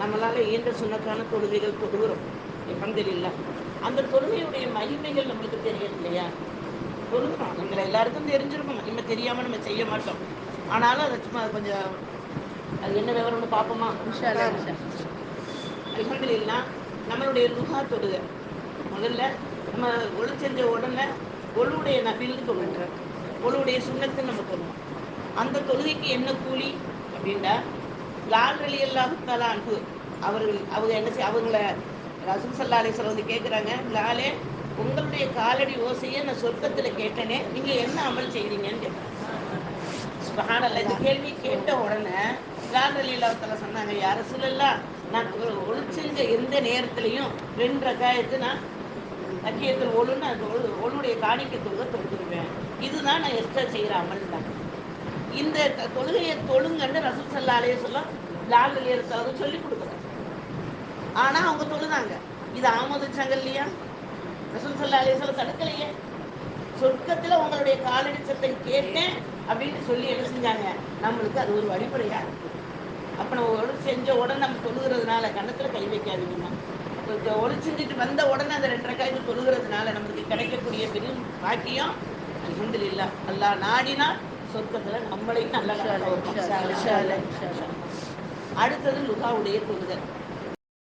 நம்மளால இயன்ற சுண்ணத்தான தொழுகைகள் தொழுகிறோம் அல்ஹம்துலில்லாஹ். அந்த தொழுகையுடைய மகிமைகள் நம்மளுக்கு தெரியும் இல்லையா? தொழுகிறோம் எங்களை எல்லாருக்கும் தெரிஞ்சிருக்கும். மகிமை தெரியாம நம்ம செய்ய மாட்டோம். ஆனாலும் அதை சும்மா கொஞ்சம் அது என்ன விவரம்னு பார்ப்போமா? அல்ஹம்துலில்லாஹ் நம்மளுடைய லுஹா தொழுகை. முதல்ல நம்ம ஒளி செஞ்ச உடனே ஒழுவுடைய நபில்னு தொழுகிறோம் ஒழுவுடைய சுண்ணத்துன்னு நம்ம சொல்லுவோம். அந்த தொழுகைக்கு என்ன கூலி அப்படின்னா லால் அலி அல்லாஹால அன்பு. அவர்கள் அவங்க என்ன செய்ய அவங்கள ரசூல் சல்லா அலிஸ்வரம் வந்து கேட்குறாங்க லாலே உங்களுடைய காலடி ஓசையை நான் சொர்க்கத்தில் கேட்டேனே நீங்கள் என்ன அமல் செய்கிறீங்கன்னு கேட்குறாங்க சுபஹானல்லாஹ் இந்த கேள்வி கேட்ட உடனே லால் அலி சொன்னாங்க யார சொல்லலாம் நான் ஒ- எந்த நேரத்துலையும் ரெண்டு ரகாயத்து நான் லட்சியத்தில் ஒழுன்னு அந்த ஒழு ஒழுடைய காணிக்கை தொழுகை தொழுதுருவேன். இதுதான் நான் எக்ஸ்ட்ரா செய்கிற அமல் தான் இந்த தொழுகையை தொழுங்கன்னு ரசூல் சல்லா அலைய சொல்ல லால் அலி சொல்லி கொடுக்குறாங்க ஆனா அவங்க தொழுதாங்க. இது ஆமோதிச்சாங்க இல்லையா? ரசூல் சல்லா அலைய சொல்ல தடுக்கலையே. சொர்க்கத்துல உங்களுடைய காலடி சத்தம் கேட்டேன் அப்படின்னு சொல்லி என்ன செஞ்சாங்க? நம்மளுக்கு அது ஒரு வழிமுறையா இருக்கு. அப்ப நம்ம ஒழு செஞ்ச உடனே நம்ம தொழுகிறதுனால கன்னத்துல கை வைக்காதீங்கன்னா இப்ப ஒளி செஞ்சுட்டு வந்த உடனே அந்த ரெண்டரை காய்ச்சி தொழுகிறதுனால நம்மளுக்கு கிடைக்கக்கூடிய பெரும் பாக்கியம் அல்ஹம்துலில்லாஹ். அல்லாஹ் நாடினா சொர்க்கத்துல நம்மளையும் நல்ல. அடுத்தது லுகாவுடைய தொழுகை